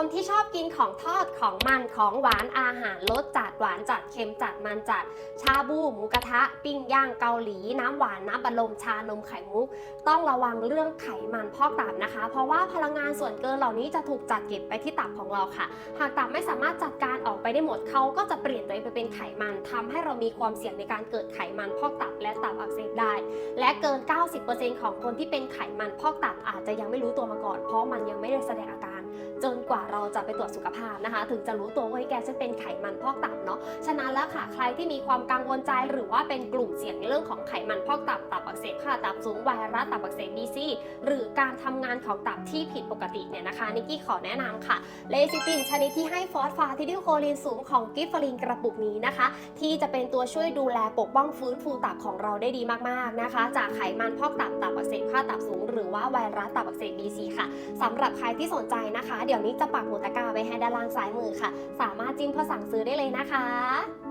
คนที่ชอบกินของทอดของมันของหวานอาหารรสจัดหวานจัดเค็มจัดมันจัด ชาบูหมูกระทะ ปิ้งย่างเกาหลี น้ำหวานน้ำบัลลมชานมไข่มุก ต้องระวังเรื่องไขมันพอกตับนะคะ เพราะว่าพลังงานส่วนเกินเหล่านี้จะถูกจัดเก็บไปที่ตับของเราค่ะ หากตับไม่สามารถจัดการออกไปได้หมดเขาก็จะเปลี่ยนตัวเองไปเป็นไขมันทำให้เรามีความเสี่ยงในการเกิดไขมันพอกตับและตับอักเสบได้ และเกิน 90%ของคนที่เป็นไขมันพอกตับอาจจะยังไม่รู้ตัวมาก่อน เพราะมันยังไม่ได้แสดงอาการ จนกว่าเราจะไปตรวจสุขภาพนะคะ ถึงจะรู้ตัวว่าแกฉันเป็นไขมันพอกตับเนาะฉะนั้นแล้วค่ะใครที่มีความกังวลใจหรือว่าเป็นกลุ่มเสี่ยงในเรื่องของไขมันพอกตับตับอักเสบค่าตับสูงไวรัสตับอักเสบบีซีหรือการทำงานของตับที่ผิดปกติเนี่ยนะคะนิกกี้ขอแนะนำค่ะเลซิตินชนิดที่ให้ฟอสฟาทิดิลโคลีนสูงของกิฟฟลินกระปุกนี้นะคะ ที่จะเป็นตัวช่วยดูแลปกป้องฟื้นฟูตับของเราได้ดีมากๆนะคะ จากไขมันพอกตับตับอักเสบค่าตับสูง หรือว่าไวรัสตับอักเสบ BC ค่ะสำหรับใครที่สนใจนนะคะ เดี๋ยวนี้จะปักหมุดตะกร้าไว้ให้ด้านล่างซ้ายมือค่ะ สามารถจิ้มเพื่อสั่งซื้อได้เลยนะคะ